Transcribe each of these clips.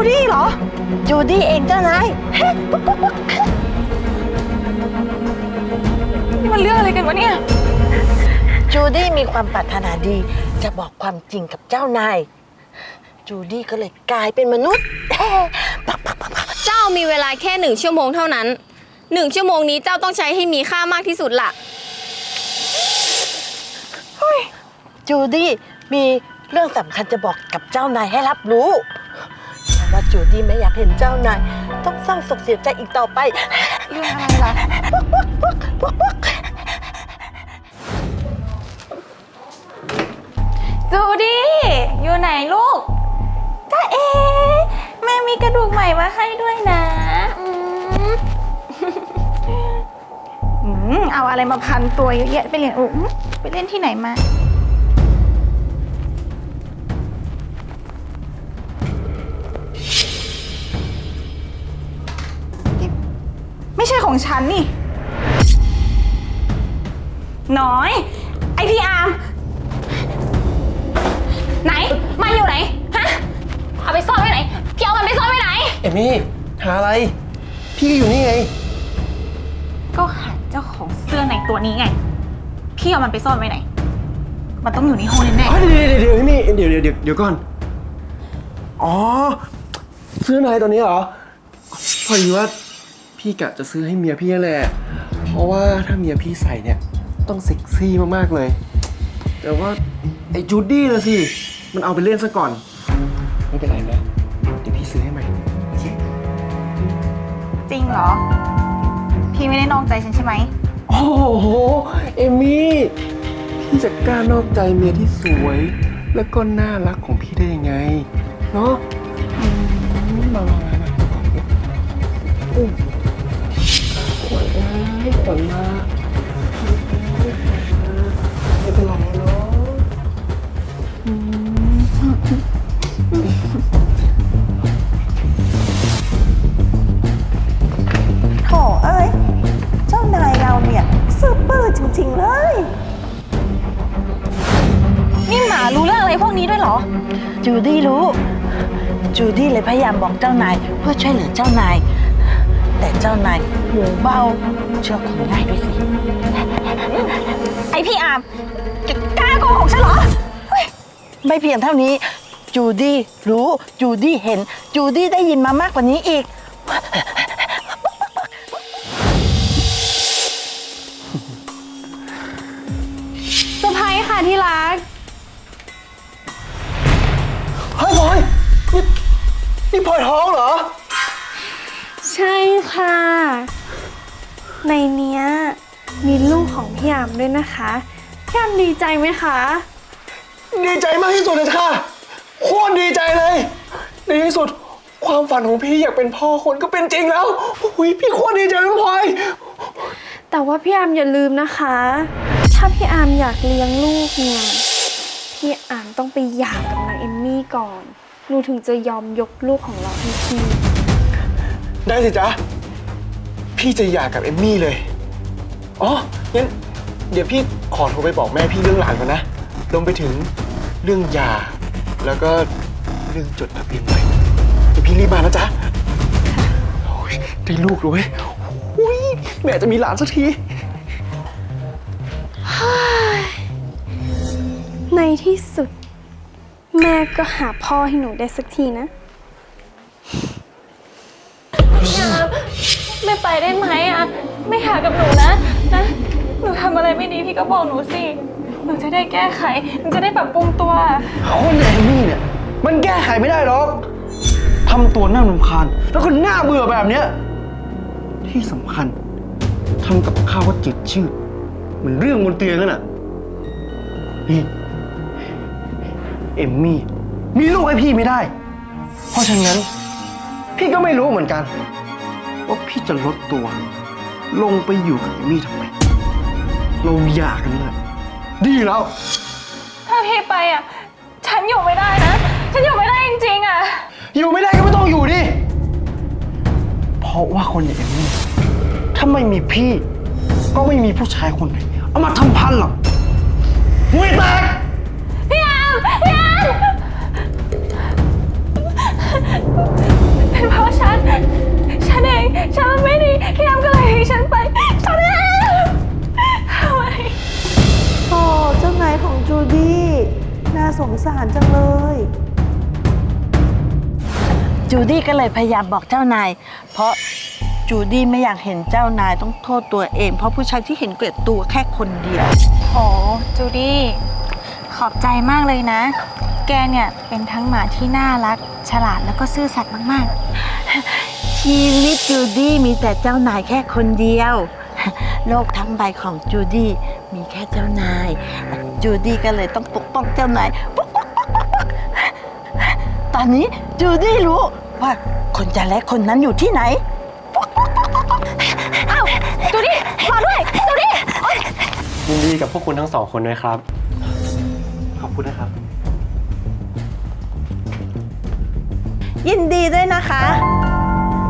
จูดี้เองเจ้านายนี่มันเรื่องอะไรกันวะเนี่ย จูดี้มีความปรารถนาดี จะบอกความจริงกับเจ้านาย จูดี้ก็เลยกลายเป็นมนุษย์ เจ้ามีเวลาแค่หนึ่งชั่วโมงเท่านั้น หนึ่งชั่วโมงนี้เจ้าต้องใช้ให้มีค่ามากที่สุดล่ะ จูดี้มีเรื่องสำคัญจะบอกกับเจ้านายให้รับรู้แต่ ว่าจูดี้ไม่อยากเห็นเจ้านายต้องเศร้าโศกเสียใจอีกต่อไป เรื่องอะไรล่ะจูดี้อยู่ไหนลูกจ้าเอแม่มีกระดูกใหม่มาให้ด้วยนะอืมอืมเอาอะไรมาพันตัวเยอะแยะไปเรียนอุ้มไปเล่นที่ไหนมา ไม่ใช่ของฉันนี่ น้อย ไอพี่อาร์มไหน มันอยู่ไหน ฮะ เอาไปซ่อนไว้ไหน พี่เอามันไปซ่อนไว้ไหน เอมี่หาอะไร พี่อยู่นี่ไง ก็หาเจ้าของเสื้อในตัวนี้ไง พี่เอามันไปซ่อนไว้ไหน มันต้องอยู่ในห้องแน่อ๋อเดี๋ยวเดี๋ยวเดี๋ยวเอมี่เดี๋ยวเดี๋ยวเดี๋ยวเดี๋ยวก่อน อ๋อ ซื้อนายตัวนี้เหรอพอดีว่า พี่กะจะซื้อให้เมียพี่นั่นแหละ เพราะว่าถ้าเมียพี่ใส่เนี่ย ต้องเซ็กซี่มากๆเลย แต่ว่าไอ้จูดี้นะสิ มันเอาไปเล่นซะก่อน ไม่เป็นไรนะ เดี๋ยวพี่ซื้อให้ใหม่โอเคๆจริงเหรอ พี่ไม่ได้นอกใจฉันใช่ไหม โอ้โห เอมี่พี่จะกล้านอกใจเมียที่สวย และก็น่ารักของพี่ได้ยังไง เนาะอืมมามามามาอุ้ยขวัญเอ้ยขวัญมาไม่เป็นไรเนาะโถเอ้ย เจ้านายเราเนี่ยซื่อบื้อจริงๆเลย นี่หมารู้เรื่องอะไรพวกนี้ด้วยเหรอ จูดี้รู้ จูดี้เลยพยายามบอกเจ้านายเพื่อช่วยเหลือเจ้านาย แต่เจ้านายหูเบาเชื่อคนง่ายด้วยสิ ไอพี่อาร์มแกกล้าโกหกฉันเหรอไม่เพียงเท่านี้ จูดี้รู้ จูดี้เห็น จูดี้ได้ยินมามากกว่านี้อีก เซอร์ไพรส์ค่ะที่รัก เฮ้ยพลอยนี่นี่พลอยท้องเหรอใช่ค่ะ ในเนี้ยมีลูกของพี่ยามด้วยนะคะพี่ยามดีใจไหมคะ ดีใจมากที่สุดเลยค่ะ โคตรดีใจเลย ในที่สุดความฝันของพี่อยากเป็นพ่อคนก็เป็นจริงแล้วอุ้ยพี่โคตรดีใจเลยพลอยแต่ว่าพี่ยามอย่าลืมนะคะ ถ้าพี่อามอยากเลี้ยงลูกเนี่ย พี่อามต้องไปหย่ากับนางเอมมี่ก่อน หนูถึงจะยอมยกลูกของเราให้พี่ ได้สิจ๊ะ พี่จะหย่ากับเอมมี่เลย อ๋อ งั้น เดี๋ยวพี่ขอโทรไปบอกแม่พี่เรื่องหลานก่อนนะรวมไปถึงเรื่องหย่า แล้วก็เรื่องจดทะเบียนใหม่เดี๋ยวพี่รีบมานะจ๊ะโอ้ยได้ลูกด้วยอุ้ยแม่จะมีหลานสักที ในที่สุด แม่ก็หาพ่อให้หนูได้สักทีนะ ไปได้ไหมอะไม่หากับหนูนะนะหนูทำอะไรไม่ดีพี่ก็บอกหนูสิ หนูจะได้แก้ไข หนูจะได้ปรับปรุงตัว คนอย่างเอมมี่เนี่ย มันแก้ไขไม่ได้หรอกทำตัวน่ารำคาญ แล้วก็น่าเบื่อแบบเนี้ยที่สำคัญทำกับข้าวก็จืดชืดเหมือนเรื่องบนเตียงนั่นน่ะนี่เอมมี่มีลูกให้พี่ไม่ได้ เพราะฉะนั้น พี่ก็ไม่รู้เหมือนกัน พี่จะลดตัว ลงไปอยู่กับเอมมี่ทำไม เราหย่ากันเลยดีแล้ว ถ้าพี่ไปอะฉันอยู่ไม่ได้นะ ฉันอยู่ไม่ได้จริงๆอะอยู่ไม่ได้ก็ไม่ต้องอยู่ดิ เพราะว่าคนอย่างเอมมี่ถ้าไม่มีพี่ ก็ไม่มีผู้ชายคนไหนเอามาทำพันหรอก จังเลย จูดี้ก็เลยพยายามบอกเจ้านาย เพราะจูดี้ไม่อยากเห็นเจ้านายต้องโทษตัวเอง เพราะผู้ชายที่เห็นเกลียดตัวแค่คนเดียว โหจูดี้ ขอบใจมากเลยนะ แกเนี่ยเป็นทั้งหมาที่น่ารัก ฉลาดแล้วก็ซื่อสัตย์มากชีวิตจูดี้มีแต่เจ้านายแค่คนเดียว โลกทั้งใบของจูดี้มีแค่เจ้านาย จูดี้ก็เลยต้องปกป้องเจ้านาย ตอนนี้จูดี้รู้ว่าคนจะและคนนั้นอยู่ที่ไหนๆจูดี้มาด้วยจูดี้ยินดีกับพวกคุณทั้งสองคนด้วยครับ ขอบคุณนะครับ ยินดีด้วยนะคะ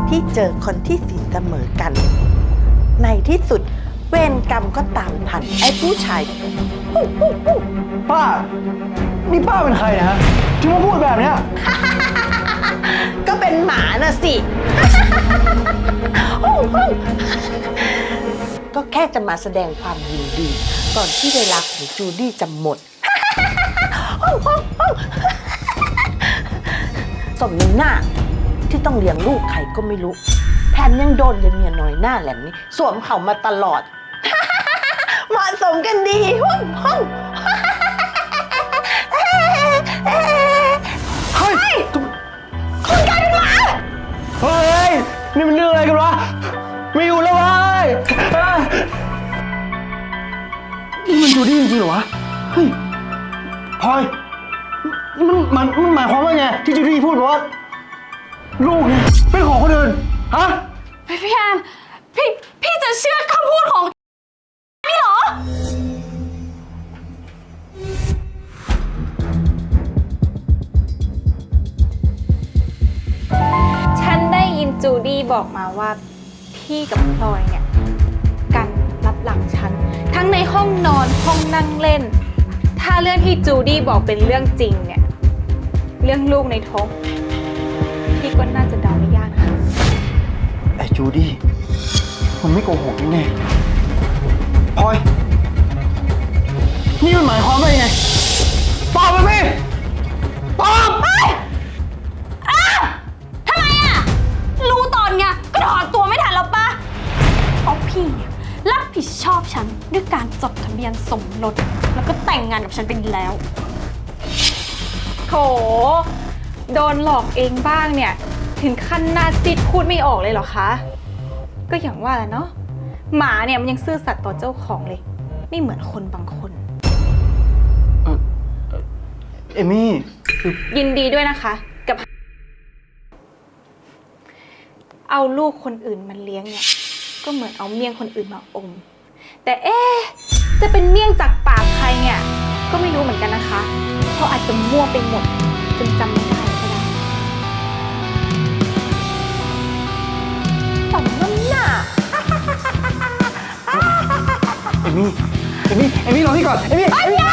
ที่เจอคนที่ศีลเสมอกัน ในที่สุดเวรกรรมก็ตามทันไอ้ผู้ชาย ป้า นี่ป้าเป็นใครนะฮะถึงมาพูดแบบเนี้ย ก็เป็นหมาน่ะสิ ก็แค่จะมาแสดงความยินดี ก่อนที่เวลาของจูดี้จะหมด สมน้ำหน้า ที่ต้องเลี้ยงลูกใครก็ไม่รู้ แถมยังโดนยายเมียน้อยหน้าแหลมนี้ สวมเขามาตลอด เหมาะสมกันดีหุ้งห้อง นี่มันจูดี้จริงๆเหรอวะ เฮ้ยพลอย มันมันมันหมายความว่าไง ที่จูดี้พูดบอกว่า ลูกเนี่ยเป็นของคนอื่น ฮะ พี่อามพี่พี่จะเชื่อคำพูดของนี่เหรอ ฉันได้ยินจูดี้บอกมาว่า พี่กับพลอยเนี่ย ฉัน ทั้งในห้องนอนห้องนั่งเล่น ถ้าเรื่องที่จูดี้บอกเป็นเรื่องจริงเนี่ย เรื่องลูกในท้องพี่ก็น่าจะเดาไม่ยากนะคะไอ้จูดี้มันไม่โกหกแน่ๆพลอย นี่มันหมายความว่ายังไงตอบมาพี่ตอบท ฉันด้วยการจดทะเบียนสมรสแล้วก็แต่งงานกับฉันไปแล้ว โถ โดนหลอกเองบ้างเนี่ย ถึงขั้นหน้าซีดพูดไม่ออกเลยเหรอคะ ก็อย่างว่าแหละเนาะหมาเนี่ยมันยังซื่อสัตย์ต่อเจ้าของเลย ไม่เหมือนคนบางคน เอมี่ คือยินดีด้วยนะคะ กับ เอาลูกคนอื่นมันเลี้ยงเนี่ย ก็เหมือนเอาเมี่ยงคนอื่นมาอม แต่เอ๊ะจะเป็นเมี่ยงจากปากใครเนี่ย ก็ไม่รู้เหมือนกันนะคะ เพราะอาจจะมั่วไปหมดจนจำไม่ได้ก็ได้สมน้ำหน้าเอมี่ เอมี่ เอมี่รอพี่ก่อน เอมี่เอมี่